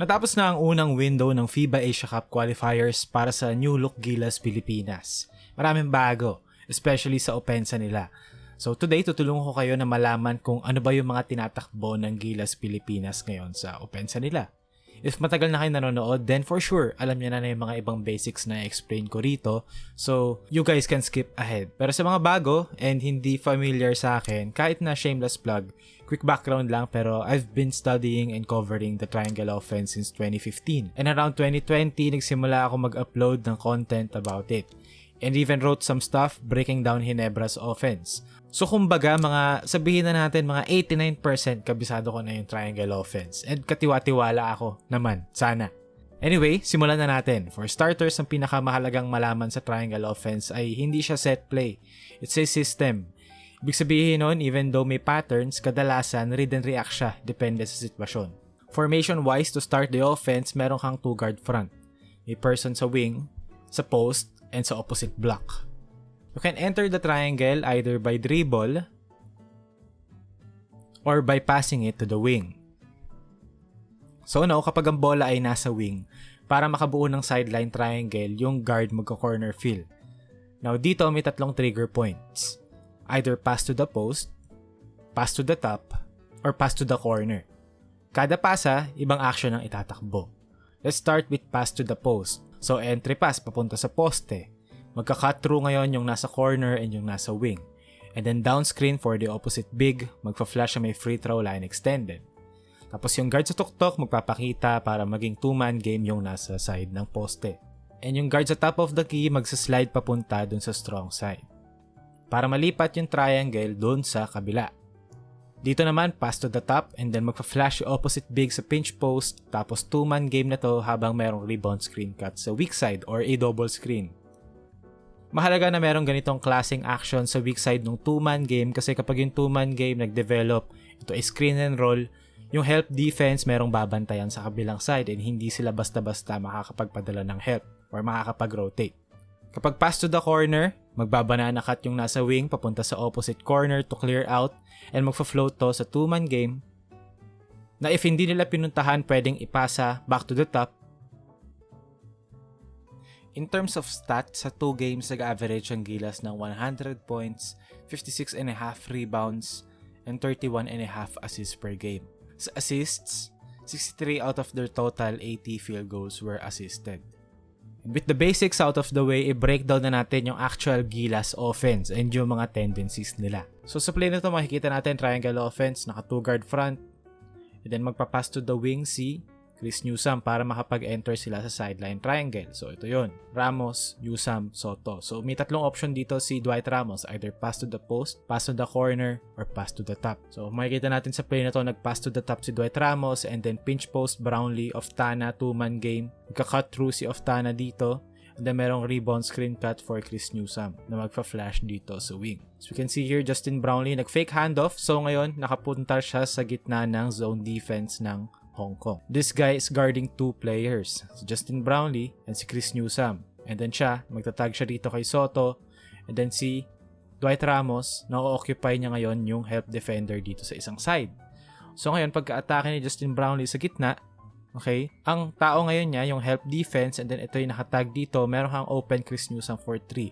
Natapos na ang unang window ng FIBA Asia Cup qualifiers para sa New Look Gilas Pilipinas. Maraming bago, especially sa opensa nila. So today, tutulungan ko kayo na malaman kung ano ba yung mga tinatakbo ng Gilas Pilipinas ngayon sa opensa nila. If matagal na kayo nanonood, then for sure, alam niyo na na yung mga ibang basics na explain ko rito. So, you guys can skip ahead. Pero sa mga bago and hindi familiar sa akin, kahit na shameless plug, quick background lang pero I've been studying and covering the triangle offense since 2015. And around 2020, nagsimula ako mag-upload ng content about it. And even wrote some stuff breaking down Hinebra's offense. So kumbaga mga sabihin na natin mga 89% kabisado ko na yung triangle offense and katiwa-tiwala ako naman sana. Anyway, simulan na natin. For starters, ang pinakamahalagang malaman sa triangle offense ay hindi siya set play. It's a system. Ibig sabihin nun, even though may patterns, kadalasan read and react siya depende sa sitwasyon. Formation-wise, to start the offense, meron kang two guard front. May person sa wing, sa post, and sa opposite block. You can enter the triangle either by dribble or by passing it to the wing. So no, kapag ang bola ay nasa wing, para makabuo ng sideline triangle, yung guard magka-corner fill. Now dito may tatlong trigger points. Either pass to the post, pass to the top, or pass to the corner. Kada pasa, ibang action ang itatakbo. Let's start with pass to the post. So entry pass papunta sa poste Magka-cut through ngayon yung nasa corner and yung nasa wing. And then down screen for the opposite big, magfa-flash may free throw line extended. Tapos yung guard sa tuktok magpapakita para maging two-man game yung nasa side ng poste. And yung guard sa top of the key magsa-slide papunta dun sa strong side. Para malipat yung triangle dun sa kabila. Dito naman, pass to the top and then magpa-flash yung opposite big sa pinch post tapos two-man game na to habang merong rebound screen cut sa weak side or a double screen. Mahalaga na merong ganitong klaseng action sa weak side ng two-man game kasi kapag yung two-man game nag-develop, ito ay screen and roll, yung help defense merong babantayan sa kabilang side and hindi sila basta-basta makakapagpadala ng help or makakapag-rotate. Kapag pass to the corner, magbabanana cut yung nasa wing papunta sa opposite corner to clear out and magfa-float to sa two-man game na if hindi nila pinuntahan pwedeng ipasa back to the top In terms of stats, sa 2 games nag-average ang Gilas ng 100 points, 56.5 rebounds, and 31.5 assists per game. Sa assists, 63 out of their total 80 field goals were assisted. With the basics out of the way, i-breakdown na natin yung actual Gilas offense and yung mga tendencies nila. So sa play na to makikita natin triangle offense, naka 2 guard front, and then magpapass to the wing C, Chris Newsam para makapag-enter sila sa sideline triangle. So ito yon Ramos, Newsam, Soto. So may tatlong option dito si Dwight Ramos. Either pass to the post, pass to the corner, or pass to the top. So makikita natin sa play na to, nag-pass to the top si Dwight Ramos and then pinch post Brownlee, Oftana, two-man game. Nagka-cut through si Oftana dito. And then merong rebound screen cut for Chris Newsam na magpa-flash dito sa wing. So we can see here, Justin Brownlee nag-fake handoff. So ngayon, nakapunta siya sa gitna ng zone defense ng Hong Kong. This guy is guarding two players, si Justin Brownlee and si Chris Newsam. And then siya, magtatag siya dito kay Soto. And then si Dwight Ramos, na-occupy niya ngayon yung help defender dito sa isang side. So ngayon, pagka-atake ni Justin Brownlee sa gitna, okay, ang tao ngayon niya, yung help defense, and then ito yung nakatag dito, meron kang open Chris Newsam for 3.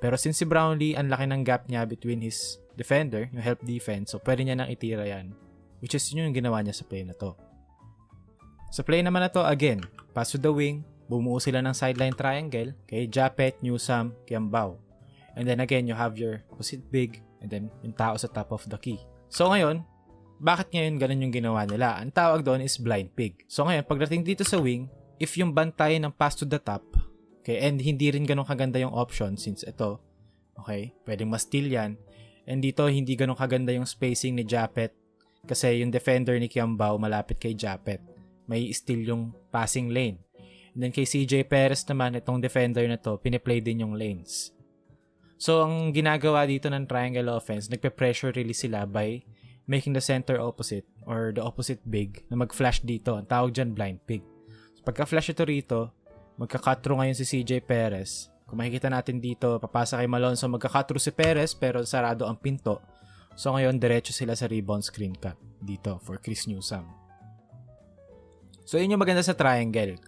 Pero since si Brownlee, ang laki ng gap niya between his defender, yung help defense, so pwede niya nang itira yan. Which is yun yung ginawa niya sa play na to. Sa play naman na to, again, pass to the wing, bumuo sila ng sideline triangle kay Japet, Newsam, Kiambao. And then again, you have your opposite big and then yung tao sa top of the key. So ngayon, bakit ngayon ganun yung ginawa nila? Ang tawag doon is blind pig. So ngayon, pagdating dito sa wing, if yung bantay ng pass to the top, okay, and hindi rin ganun kaganda yung option since ito, okay, pwedeng ma-steal yan. And dito, hindi ganun kaganda yung spacing ni Japet kasi yung defender ni Kiambao malapit kay Japet may steal yung passing lane. And then kay CJ Perez naman, itong defender na to, piniplay din yung lanes. So, ang ginagawa dito ng triangle offense, nagpe-pressure release sila by making the center opposite or the opposite big na mag-flash dito. Ang tawag dyan, blind pig. So, pagka-flash ito rito, magka-cut through ngayon si CJ Perez. Kung makikita natin dito, papasa kay Malonzo, magka-cut through si Perez pero sarado ang pinto. So, ngayon, diretso sila sa rebound screen cut dito for Chris Newsam. So yun yung maganda sa triangle.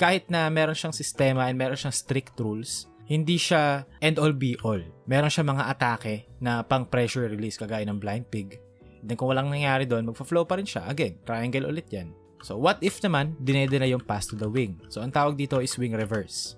Kahit na meron siyang sistema and meron siyang strict rules, hindi siya end all be all. Meron siya mga atake na pang pressure release kagaya ng blind pig. Then kung walang nangyari doon, magfa-flow pa rin siya. Again, triangle ulit yan. So what if naman, dinede na yung pass to the wing. So ang tawag dito is wing reverse.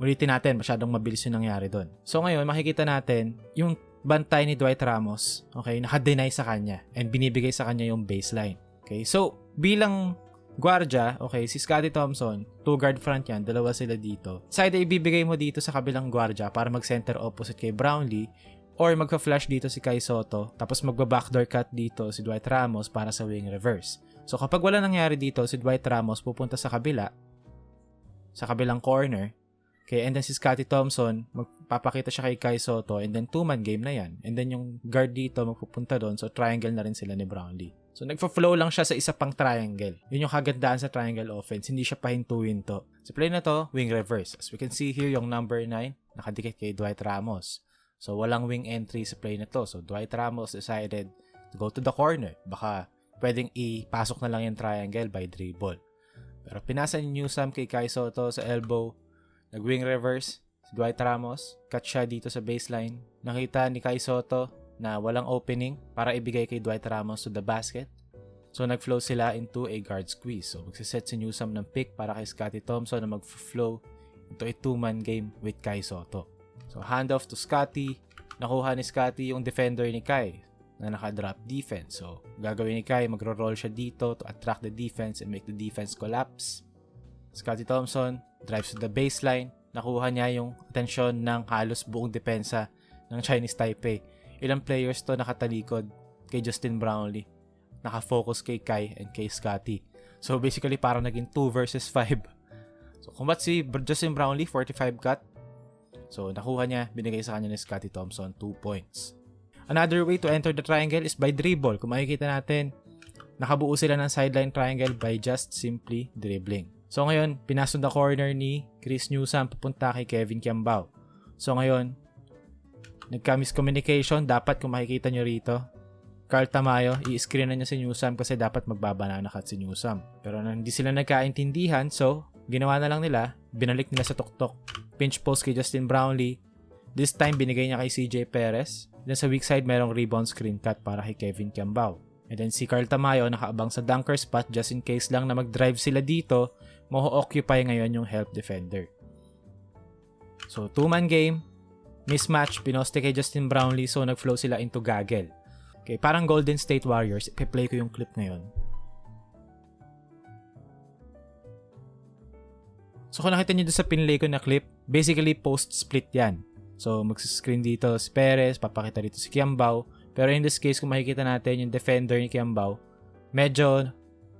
Ulitin natin, masyadong mabilis yung nangyari doon. So ngayon, makikita natin yung bantay ni Dwight Ramos, okay, naka-deny sa kanya and binibigay sa kanya yung baseline. Okay, so bilang Guardia, okay, si Scotty Thompson, two guard front yan, dalawa sila dito. Side ibibigay mo dito sa kabilang Guardia para mag-center opposite kay Brownlee or magka-flash dito si Kai Soto tapos magba-backdoor cut dito si Dwight Ramos para sa wing reverse. So kapag wala nangyari dito, si Dwight Ramos pupunta sa kabila, sa kabilang corner, Okay, and then si Scotty Thompson, magpapakita siya kay Kai Soto and then two-man game na yan. And then yung guard dito magpupunta doon so triangle na rin sila ni Brownlee. So nagfo-flow lang siya sa isa pang triangle. Yun yung kagandaan sa triangle offense. Hindi siya pahintuin to. Sa play na to, wing reverse. As we can see here, yung number 9, nakadikit kay Dwight Ramos. So walang wing entry sa play na to. So Dwight Ramos decided to go to the corner. Baka pwedeng ipasok na lang yung triangle by dribble. Pero pinasa ni Newsam kay Kai Soto sa elbow Nag-wing reverse si Dwight Ramos. Cut siya dito sa baseline. Nakita ni Kai Soto na walang opening para ibigay kay Dwight Ramos to the basket. So nag-flow sila into a guard squeeze. So magsiset si Newsome ng pick para kay Scotty Thompson na mag-flow into a two-man game with Kai Soto. So handoff to Scotty. Nakuha ni Scotty yung defender ni Kai na naka-drop defense. So gagawin ni Kai, magro-roll siya dito to attract the defense and make the defense collapse. Scotty Thompson drives to the baseline, nakuha niya yung atensyon ng halos buong depensa ng Chinese Taipei. Ilang players to nakatalikod kay Justin Brownlee. Nakafocus kay Kai and kay Scotty. So basically parang naging 2 versus 5. So kumbat si Justin Brownlee, 45 cut. So nakuha niya, binigay sa kanya ni Scotty Thompson 2 points. Another way to enter the triangle is by dribble. Kung makikita natin, nakabuo sila ng sideline triangle by just simply dribbling. So ngayon, pinasok na corner ni Chris Newsom papunta kay Kevin Kiambao. So ngayon, nagka-miscommunication. Dapat kung makikita nyo rito, Carl Tamayo, i-screen na niya si Newsom kasi dapat magbabanana cut si Newsom. Pero hindi sila nagkaintindihan, so ginawa na lang nila, binalik nila sa tuktok. Pinch post kay Justin Brownlee. This time, binigay niya kay CJ Perez. Then sa weak side, merong rebound screen cut para kay Kevin Kiambao. And then si Carl Tamayo nakaabang sa dunker spot just in case lang na mag-drive sila dito mo-occupy ngayon yung help defender. So, two-man game, mismatch, pinoste kay Justin Brownlee, so nag-flow sila into gaggle. Okay, parang Golden State Warriors, ipi-play ko yung clip ngayon. So kung nakita nyo doon sa pinlay ko na clip, basically post-split yan. So mag-screen dito si Perez, papakita dito si Kiambao. Pero in this case, kung makikita natin yung defender ni Kiambao, medyo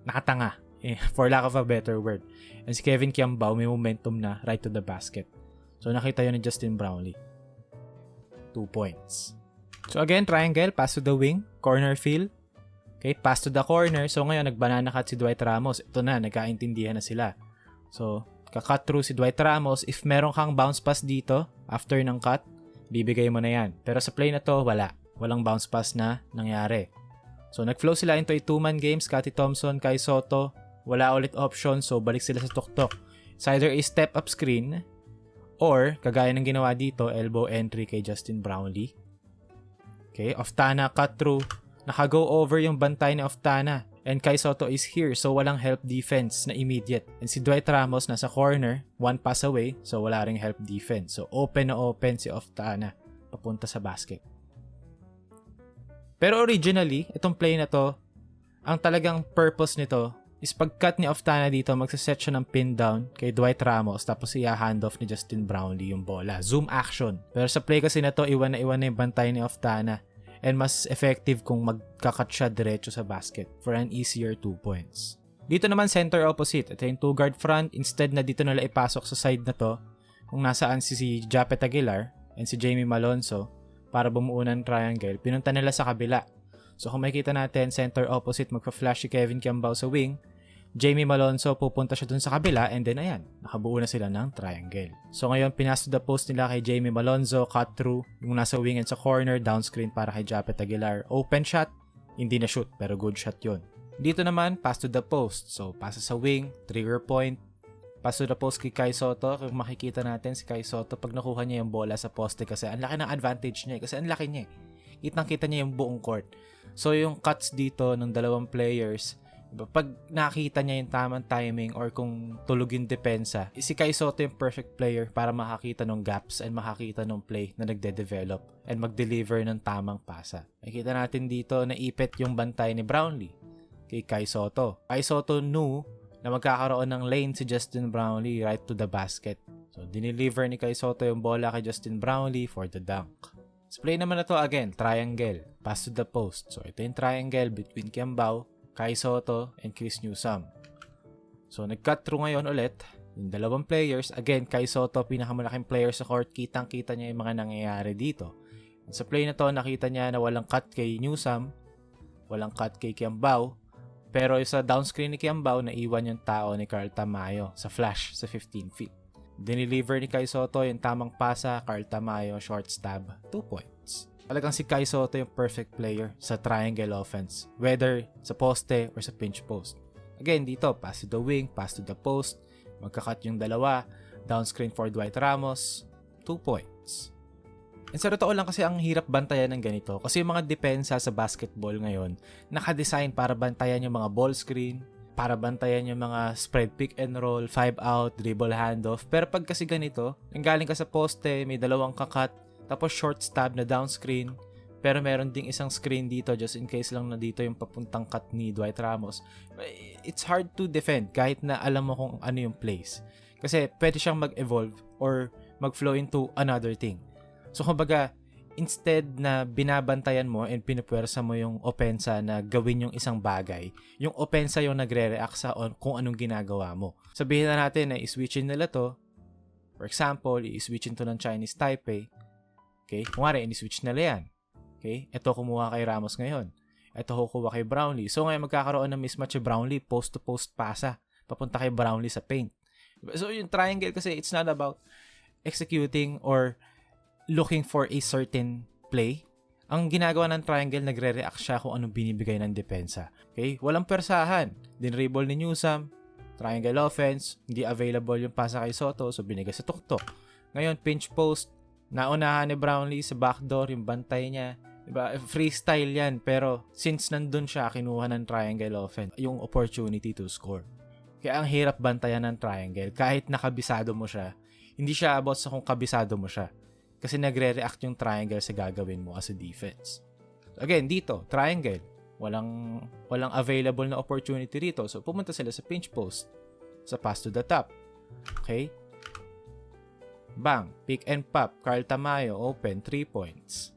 nakatanga. Eh, for lack of a better word. And si Kevin Kiambao may momentum na right to the basket. So nakita yun ni Justin Brownlee. Two points. So again, triangle, pass to the wing, corner field. Okay, pass to the corner. So ngayon, nagbanana cut si Dwight Ramos. Ito na, nagkaintindihan na sila. So, kakat through si Dwight Ramos. If meron kang bounce pass dito, after ng cut, bibigay mo na yan. Pero sa play na to, wala. Walang bounce pass na nangyari. So, nag-flow sila into a two-man game. Scotty Thompson, Kai Soto, wala ulit option so balik sila sa tuktok. It's either a step up screen or kagaya ng ginawa dito, elbow entry kay Justin Brownlee. Okay, Oftana cut through. Naka-go over yung bantay ni Oftana. And Kai Soto is here so walang help defense na immediate. And si Dwight Ramos nasa corner, one pass away, so wala ring help defense. So open na open si Oftana papunta sa basket. Pero originally, itong play na to, ang talagang purpose nito is pag-cut ni Oftana dito, magsaset siya ng pin down kay Dwight Ramos tapos iya handoff ni Justin Brownlee yung bola. Zoom action. Pero sa play kasi na to, iwan na iwan na yung bantay ni Oftana and mas effective kung magkakat siya diretso sa basket for an easier 2 points. Dito naman center opposite. Ito yung 2 guard front. Instead na dito nila ipasok sa side na to kung nasaan si, si Japet Aguilar and si Jamie Malonzo para bumuo ng triangle, pinunta nila sa kabila. So kung makikita natin, center opposite, magpa-flash si Kevin Kiambao sa wing, Jamie Malonzo pupunta siya dun sa kabila and then ayan, nakabuo na sila ng triangle. So ngayon, pinas to the post nila kay Jamie Malonzo, cut through, yung nasa wing and sa corner, down screen para kay Japet Aguilar. Open shot, hindi na shoot, pero good shot yun. Dito naman, pass to the post. So, pasa sa wing, trigger point, pass to the post kay Kai Soto. Kung makikita natin si Kai Soto, pag nakuha niya yung bola sa poste kasi ang laki ng advantage niya eh, kasi ang laki niya eh. Kitang-kita niya yung buong court. So, yung cuts dito ng dalawang players, pag nakita niya yung tamang timing or kung tulog yung depensa, si Kai Soto yung perfect player para makakita ng gaps and makakita ng play na nagde-develop and mag-deliver ng tamang pasa. Nakita natin dito na ipit yung bantay ni Brownlee kay Kai Soto. Kai Soto knew na magkakaroon ng lane si Justin Brownlee right to the basket. So, dineliver ni Kai Soto yung bola kay Justin Brownlee for the dunk. Let's play naman na to again, triangle, pass to the post. So, ito yung triangle between Kiambao, Kai Soto, and Chris Newsom. So, nag-cut ngayon ulit yung dalawang players. Again, Kai Soto, pinakamalaking player sa court. Kitang-kita niya yung mga nangyayari dito. Sa play na to, nakita niya na walang cut kay Newsom, walang cut kay Kiambao, pero sa downscreen ni Kiambao, naiwan yung tao ni Carl Tamayo sa flash sa 15 feet. Dineliver ni Kai Soto yung tamang pasa, Carl Tamayo, short stab, 2 points. Talagang si Kai Soto yung perfect player sa triangle offense, whether sa poste or sa pinch post. Again, dito, pass to the wing, pass to the post, magkakat yung dalawa, downscreen for Dwight Ramos, 2 points. And sa totoo lang kasi ang hirap bantayan ng ganito kasi yung mga depensa sa basketball ngayon nakadesign para bantayan yung mga ball screen, para bantayan yung mga spread pick and roll, five out, dribble handoff. Pero pag kasi ganito, nanggaling ka sa poste, may dalawang kakat, tapos short stab na down screen, pero meron ding isang screen dito just in case lang na dito yung papuntang cut ni Dwight Ramos. It's hard to defend kahit na alam mo kung ano yung plays. Kasi pwede siyang mag-evolve or mag-flow into another thing. So kumbaga, instead na binabantayan mo and pinupwersa mo yung opensa na gawin yung isang bagay, yung opensa yung nagre-react sa on, kung anong ginagawa mo. Sabihin na natin na i-switchin nila to. For example, i-switchin to ng Chinese Taipei. Okay? Kung nga i-switch nila yan. Okay? Ito kumuha kay Ramos ngayon. Ito kukuha kay Brownlee. So ngayon magkakaroon ng mismatch si Brownlee post-to-post pasa papunta kay Brownlee sa paint. So yung triangle kasi it's not about executing or looking for a certain play, ang ginagawa ng triangle, nagre-react siya kung anong binibigay ng depensa. Okay? Walang persahan. Dinribble ni Newsam, triangle offense, hindi available yung pasa kay Soto, so binigay sa tuktok. Ngayon, pinch post, naunahan ni Brownlee sa backdoor, yung bantay niya. Diba? Freestyle yan, pero since nandun siya, kinuha ng triangle offense, yung opportunity to score. Kaya ang hirap bantayan ng triangle, kahit nakabisado mo siya, hindi siya about sa kung kabisado mo siya kasi nagre-react yung triangle sa gagawin mo as a defense. Again, dito, triangle. Walang, walang available na opportunity dito. So, pumunta sila sa pinch post. Sa pass to the top. Okay? Bang. Pick and pop. Carl Tamayo, open. 3 points.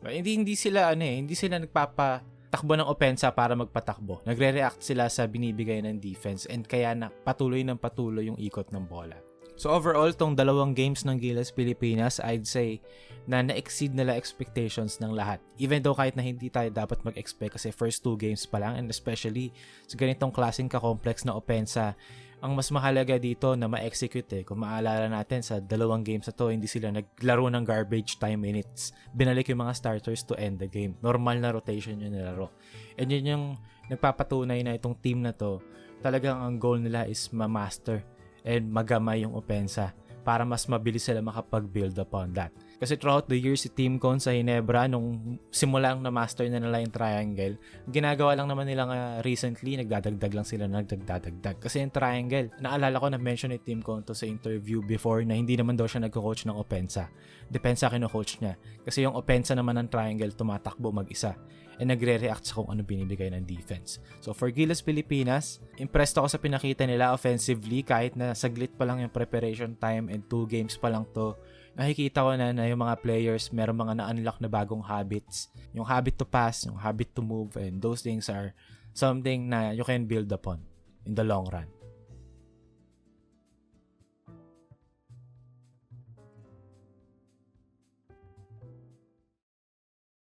But hindi, hindi sila, ano eh, hindi sila nagpapa takbo ng opensa para magpatakbo. Nagre-react sila sa binibigay ng defense and kaya na patuloy ng patuloy yung ikot ng bola. So overall, tong dalawang games ng Gilas Pilipinas, I'd say na na-exceed nila expectations ng lahat. Even though kahit na hindi tayo dapat mag-expect kasi first two games pa lang and especially sa ganitong klaseng ka-complex na opensa, ang mas mahalaga dito na ma-execute eh. Kung maalala natin sa dalawang games na to, hindi sila naglaro ng garbage time minutes. Binalik yung mga starters to end the game. Normal na rotation yung nilaro. And yun yung nagpapatunay na itong team na to, talagang ang goal nila is ma-master and magamay yung opensa para mas mabilis sila makapag-build upon that. Kasi throughout the years, si Team Con sa Hinebra, nung simulang na-master na nila yung triangle, ginagawa lang naman nila nga recently, nagdadagdag lang sila nagdagdagdag. Kasi yung triangle, naalala ko na-mention ni Team Con to sa interview before na hindi naman daw siya nagko-coach ng opensa. Depensa kino-coach niya. Kasi yung opensa naman ng triangle, tumatakbo mag-isa and nagre-react sa kung ano binibigay ng defense. So for Gilas Pilipinas, impressed ako sa pinakita nila offensively kahit na saglit pa lang yung preparation time and two games pa lang to. Nakikita ko na na yung mga players meron mga na-unlock na bagong habits. Yung habit to pass, yung habit to move and those things are something na you can build upon in the long run.